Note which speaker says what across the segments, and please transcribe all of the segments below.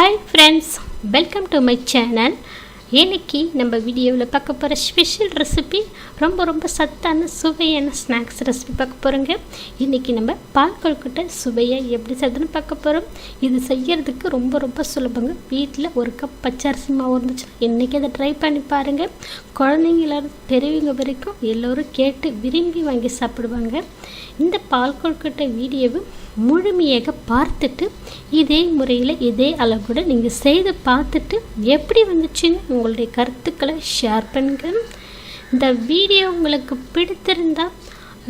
Speaker 1: Hi friends welcome to my channel இன்னைக்கு நம்ம வீடியோவில் பார்க்க போகிற ஸ்பெஷல் ரெசிபி ரொம்ப ரொம்ப சத்தான சுவையான ஸ்நாக்ஸ் ரெசிபி பார்க்க போகிறோங்க இன்றைக்கி நம்ம பால் கொழுக்கட்டை சுவையாக எப்படி செய்யறதுன்னு பார்க்க போகிறோம் இது செய்யறதுக்கு ரொம்ப ரொம்ப சுலபங்க. வீட்டில் ஒரு கப் பச்சரிசி மாவு இருந்துச்சுன்னா இன்றைக்கி அதை ட்ரை பண்ணி பாருங்கள் குழந்தைங்கள பெரியவங்க வரைக்கும் எல்லோரும் கேட்டு விரும்பி வாங்கி சாப்பிடுவாங்க. இந்த பால் கொழுக்கட்டை வீடியோவை முழுமையாக பார்த்துட்டு இதே முறையில் இதே அளவுடன் நீங்கள் செய்து பார்த்துட்டு எப்படி வந்துச்சுன்னு உங்களுடைய கருத்துக்களை ஷேர் பண்ணுங்க. இந்த வீடியோ உங்களுக்கு பிடித்திருந்தால்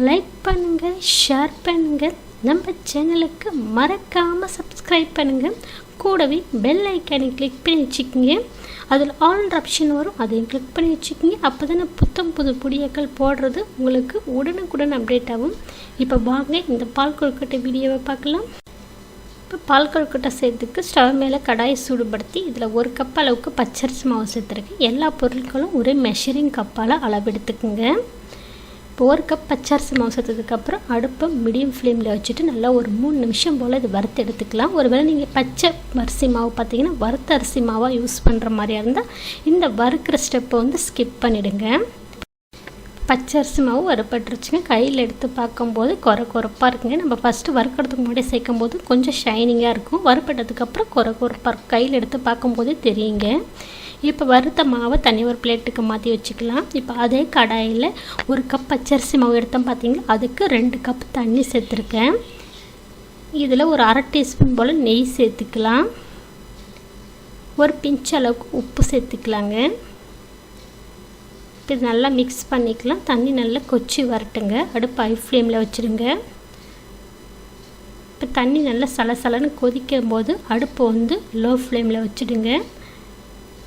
Speaker 1: லைக் பண்ணுங்கள் ஷேர் பண்ணுங்கள் நம்ம சேனலுக்கு மறக்காமல் சப்ஸ்கிரைப் பண்ணுங்கள் கூடவே பெல் ஐக்கானை கிளிக் பண்ணி வச்சுக்கோங்க. அதில் ஆல் ஆப்ஷன் வரும். அதையும் கிளிக் பண்ணி வச்சுக்கோங்க. அப்போ தானே புத்தம் புது புடியக்கள் போடுறது உங்களுக்கு உடனுக்குடன் அப்டேட் ஆகும். இப்போ வாங்க இந்த பால் கொழுக்கட்டை வீடியோவை பார்க்கலாம். இப்போ பால் கொழுக்கட்டை செய்யறதுக்கு ஸ்டவ் மேலே கடாயை சூடுபடுத்தி இதில் ஒரு கப் அளவுக்கு பச்சரிசி மாவு சேர்த்துருக்கேன். எல்லா பொருட்களும் ஒரே மெஷரிங் கப்பால் அளவெடுத்துக்குங்க. இப்போ ஒரு கப் பச்சரிசி மாவு சேர்த்ததுக்கப்புறம் அடுப்பை மீடியம் ஃப்ளேமில் வச்சுட்டு நல்லா ஒரு மூணு நிமிஷம் போல் இது வறுத்து எடுத்துக்கலாம். ஒருவேளை நீங்கள் பச்சை அரிசி மாவு பார்த்தீங்கன்னா வறுத்த அரிசி மாவாக யூஸ் பண்ணுற மாதிரியா இருந்தால் இந்த வறுக்கிற ஸ்டெப்பை வந்து ஸ்கிப் பண்ணிவிடுங்க பச்சரிசி மாவு வறுப்பட்டுருச்சுங்க கையில் எடுத்து பார்க்கும்போது குறை குறைப்பாக இருக்குங்க. நம்ம ஃபஸ்ட்டு வறுக்கிறதுக்கு முன்னாடி சேர்க்கும் போது கொஞ்சம் ஷைனிங்காக இருக்கும். வறுப்பட்டதுக்கப்புறம் குறை குறைப்பாக இருக்கும். கையில் எடுத்து பார்க்கும்போதே தெரியுங்க. இப்போ வறுத்த மாவை தனி ஒரு பிளேட்டுக்கு மாற்றி வச்சுக்கலாம். இப்போ அதே கடாயில் ஒரு கப் பச்சரிசி மாவு எடுத்தோம் பார்த்தீங்களா அதுக்கு ரெண்டு கப் தண்ணி சேர்த்துருக்கேன். இதில் ஒரு அரை டீஸ்பூன் போல் நெய் சேர்த்துக்கலாம். ஒரு பிஞ்ச் அளவுக்கு உப்பு சேர்த்துக்கலாங்க. இது நல்லா மிக்ஸ் பண்ணிக்கலாம். தண்ணி நல்லா கொச்சி வரட்டுங்க. அடுப்பு ஹை ஃப்ளேமில் வச்சுருங்க. இப்போ தண்ணி நல்லா சலசலன்னு கொதிக்கும் போது அடுப்பை வந்து லோ ஃப்ளேமில் வச்சுடுங்க.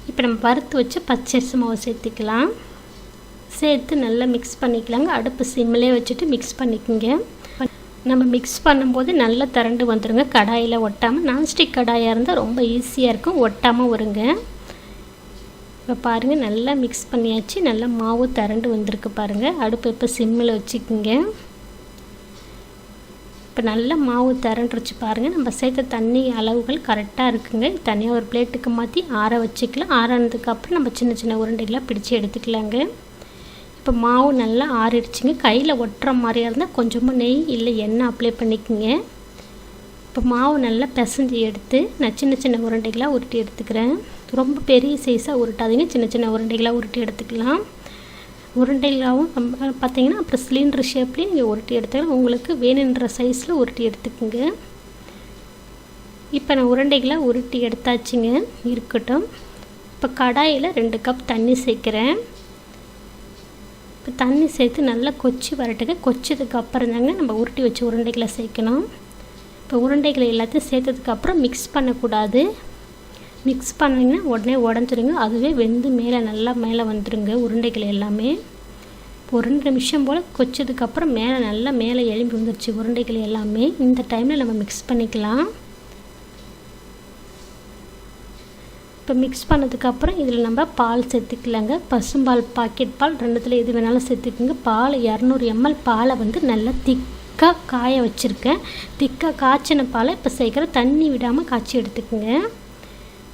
Speaker 1: இப்போ நம்ம வறுத்து வச்சு பச்சரிசி மாவு சேர்த்துக்கலாம். சேர்த்து நல்லா மிக்ஸ் பண்ணிக்கலாங்க. அடுப்பு சிம்மிலே வச்சுட்டு மிக்ஸ் பண்ணிக்கோங்க. நம்ம மிக்ஸ் பண்ணும்போது நல்லா திரண்டு வந்துடுங்க கடாயில் ஒட்டாமல் நான்ஸ்டிக் கடாயாக இருந்தால் ரொம்ப ஈஸியாக இருக்கும். ஒட்டாமல் வருங்க இப்போ பாருங்கள் நல்லா மிக்ஸ் பண்ணியாச்சு. நல்லா மாவு திரண்டு வந்திருக்கு பாருங்கள் அடுப்பு இப்போ சிம்மில் வச்சுக்கோங்க. இப்போ நல்லா மாவு திரண்டுருச்சு பாருங்கள் நம்ம சேர்த்த தண்ணி அளவுகள் கரெக்டாக இருக்குங்க. தனியாக ஒரு பிளேட்டுக்கு மாற்றி ஆற வச்சுக்கலாம். ஆறானதுக்கப்புறம் நம்ம சின்ன சின்ன உருண்டைகளாக பிடிச்சி எடுத்துக்கலாங்க. இப்போ மாவு நல்லா ஆறிடுச்சுங்க. கையில் ஒட்டுற மாதிரியாக இருந்தால் கொஞ்சமாக நெய் இல்லை எண்ணெய் அப்ளை பண்ணிக்கோங்க. இப்போ மாவு நல்லா பிசைஞ்சு எடுத்து நான் சின்ன சின்ன உருண்டைகளாக உருட்டி எடுத்துக்கிறேன். ரொம்ப பெரிய சைஸாக உருட்டாதீங்க. சின்ன சின்ன உருண்டைகளாக உருட்டி எடுத்துக்கலாம். உருண்டைகளாகவும் பார்த்தீங்கன்னா அப்புறம் சிலிண்டர் ஷேப்லேயும் நீங்கள் உருட்டி எடுத்துக்கலாம். உங்களுக்கு வேணுன்ற சைஸில் உருட்டி எடுத்துக்கோங்க. இப்போ நான் உருண்டைகளாக உருட்டி எடுத்தாச்சுங்க. இருக்கட்டும். இப்போ கடாயில் ரெண்டு கப் தண்ணி சேர்க்குறேன். இப்போ தண்ணி சேர்த்து நல்லா கொச்சி வரட்டுங்க. கொச்சதுக்கு அப்புறம் தாங்க நம்ம உருட்டி வச்சு உருண்டைகளை சேர்க்கணும். இப்போ உருண்டைகளை எல்லாத்தையும் சேர்த்ததுக்கப்புறம் மிக்ஸ் பண்ணக்கூடாது. மிக்ஸ் பண்ணிங்கன்னா உடனே உடஞ்சிருங்க. அதுவே வெந்து மேலே நல்லா மேலே வந்துடுங்க உருண்டைகள் எல்லாமே. ஒரு ரெண்டு நிமிஷம் போல் கொச்சதுக்கப்புறம் மேலே நல்லா மேலே எலும்பி வந்துருச்சு. உருண்டைகள் எல்லாமே. இந்த டைமில் நம்ம மிக்ஸ் பண்ணிக்கலாம். இப்போ மிக்ஸ் பண்ணதுக்கப்புறம் இதில் நம்ம பால் சேர்த்துக்கலாங்க. பசும்பால் பாக்கெட் பால் ரெண்டுத்தில் எது வேணாலும் சேர்த்துக்குங்க. பால் இரநூறு எம்எல் பாலை வந்து நல்லா திக்காக காய வச்சுருக்கேன். திக்காக காய்ச்சின பாலை இப்போ சேர்க்குற தண்ணி விடாமல் காய்ச்சி எடுத்துக்கோங்க.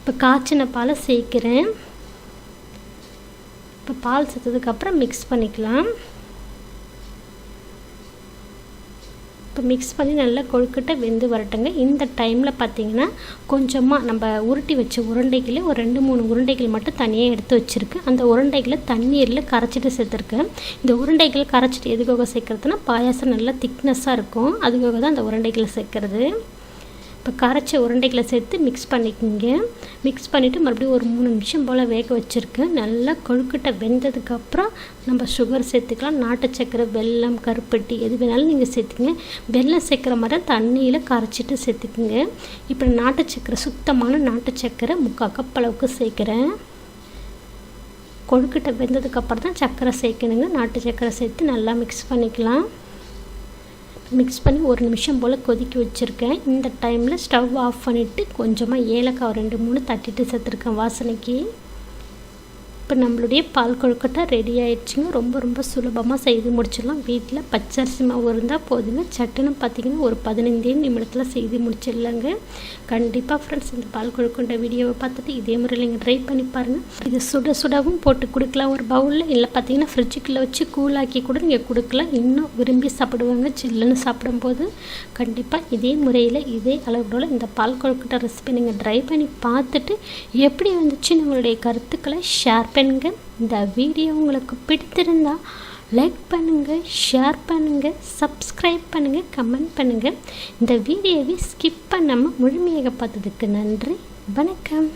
Speaker 1: இப்போ காய்ச்சின பாலை சேர்க்குறேன். இப்போ பால் சேர்த்ததுக்கப்புறம் மிக்ஸ் பண்ணிக்கலாம். இப்போ மிக்ஸ் பண்ணி நல்லா கொழுக்கட்டை வெந்து வரட்டுங்க. இந்த டைமில் பார்த்தீங்கன்னா கொஞ்சமாக நம்ம உருட்டி வச்ச உருண்டைகளே ஒரு ரெண்டு மூணு உருண்டைகள் மட்டும் தனியாக எடுத்து வச்சுருக்கு. அந்த உருண்டைகளை தண்ணீரில் கரைச்சிட்டு சேர்த்துருக்கேன். இந்த உருண்டைகள் கரைச்சிட்டு எதுக்காக சேர்க்குறதுனா பாயாசம் நல்லா திக்னஸ்ஸாக இருக்கும். அதுக்காக தான் அந்த உருண்டைகளை சேர்க்குறது. இப்போ கரைச்ச உருண்டைகளை சேர்த்து மிக்ஸ் பண்ணிக்கோங்க. மிக்ஸ் பண்ணிவிட்டு மறுபடியும் ஒரு மூணு நிமிஷம் போல் வேக வச்சுருக்கேன் நல்லா கொழுக்கிட்ட வெந்ததுக்கப்புறம் நம்ம சுகர் சேர்த்துக்கலாம். நாட்டு சக்கரை வெல்லம் கருப்பட்டி எது வேணாலும் நீங்கள் சேர்த்துங்க வெல்லம் சேர்க்குற மாதிரி தண்ணியில் கரைச்சிட்டு சேர்த்துக்குங்க. இப்போ நாட்டு சக்கரை சுத்தமான நாட்டு சக்கரை முக்கால் கப் அளவுக்கு சேர்க்குறேன். கொழுக்கிட்ட வெந்ததுக்கப்புறம் தான் சக்கரை சேர்க்கணுங்க. நாட்டு சக்கரை சேர்த்து நல்லா மிக்ஸ் பண்ணிக்கலாம். மிக்ஸ் பண்ணி ஒரு நிமிஷம் போல் கொதிக்க வச்சுருக்கேன். இந்த டைமில் ஸ்டவ் ஆஃப் பண்ணிவிட்டு கொஞ்சமாக ஏலக்காய் ரெண்டு மூணு தட்டிட்டு சேர்த்துருக்கேன் வாசனைக்கு. இப்போ நம்மளுடைய பால் கொழுக்கட்டை ரெடி ஆயிடுச்சுங்க. ரொம்ப ரொம்ப சுலபமாக செய்து முடிச்சிடலாம். வீட்டில் பச்சரிசி மாவு இருந்தால் போதுங்க. சட்டுன்னு பார்த்தீங்கன்னா ஒரு பதினைந்தே நிமிடத்தில் செய்து முடிச்சிடலாங்க. கண்டிப்பாக ஃப்ரெண்ட்ஸ் இந்த பால் கொழுக்கட்டை வீடியோவை பார்த்துட்டு இதே முறையில் நீங்கள் ட்ரை பண்ணி பாருங்கள் இது சுட சுடவும் போட்டு கொடுக்கலாம் ஒரு பவுலில் இல்லை பார்த்தீங்கன்னா ஃப்ரிட்ஜுக்குள்ளே வச்சு கூலாக்கி கூட நீங்கள் கொடுக்கலாம். இன்னும் விரும்பி சாப்பிடுவாங்க. சில்லுன்னு சாப்பிடும்போது கண்டிப்பாக இதே முறையில் இதே அளவுகளோட இந்த பால் கொழுக்கட்டை ரெசிபி நீங்கள் ட்ரை பண்ணி பார்த்துட்டு எப்படி வந்துச்சு நம்மளுடைய கருத்துக்களை ஷேர் பண்ணுங்கள் இந்த வீடியோ உங்களுக்கு பிடித்திருந்தா லைக் பண்ணுங்கள் ஷேர் பண்ணுங்கள் சப்ஸ்கிரைப் பண்ணுங்கள் கமெண்ட் பண்ணுங்கள் இந்த வீடியோவை ஸ்கிப் பண்ணாமல் முழுமையாக பார்த்ததுக்கு நன்றி. வணக்கம்.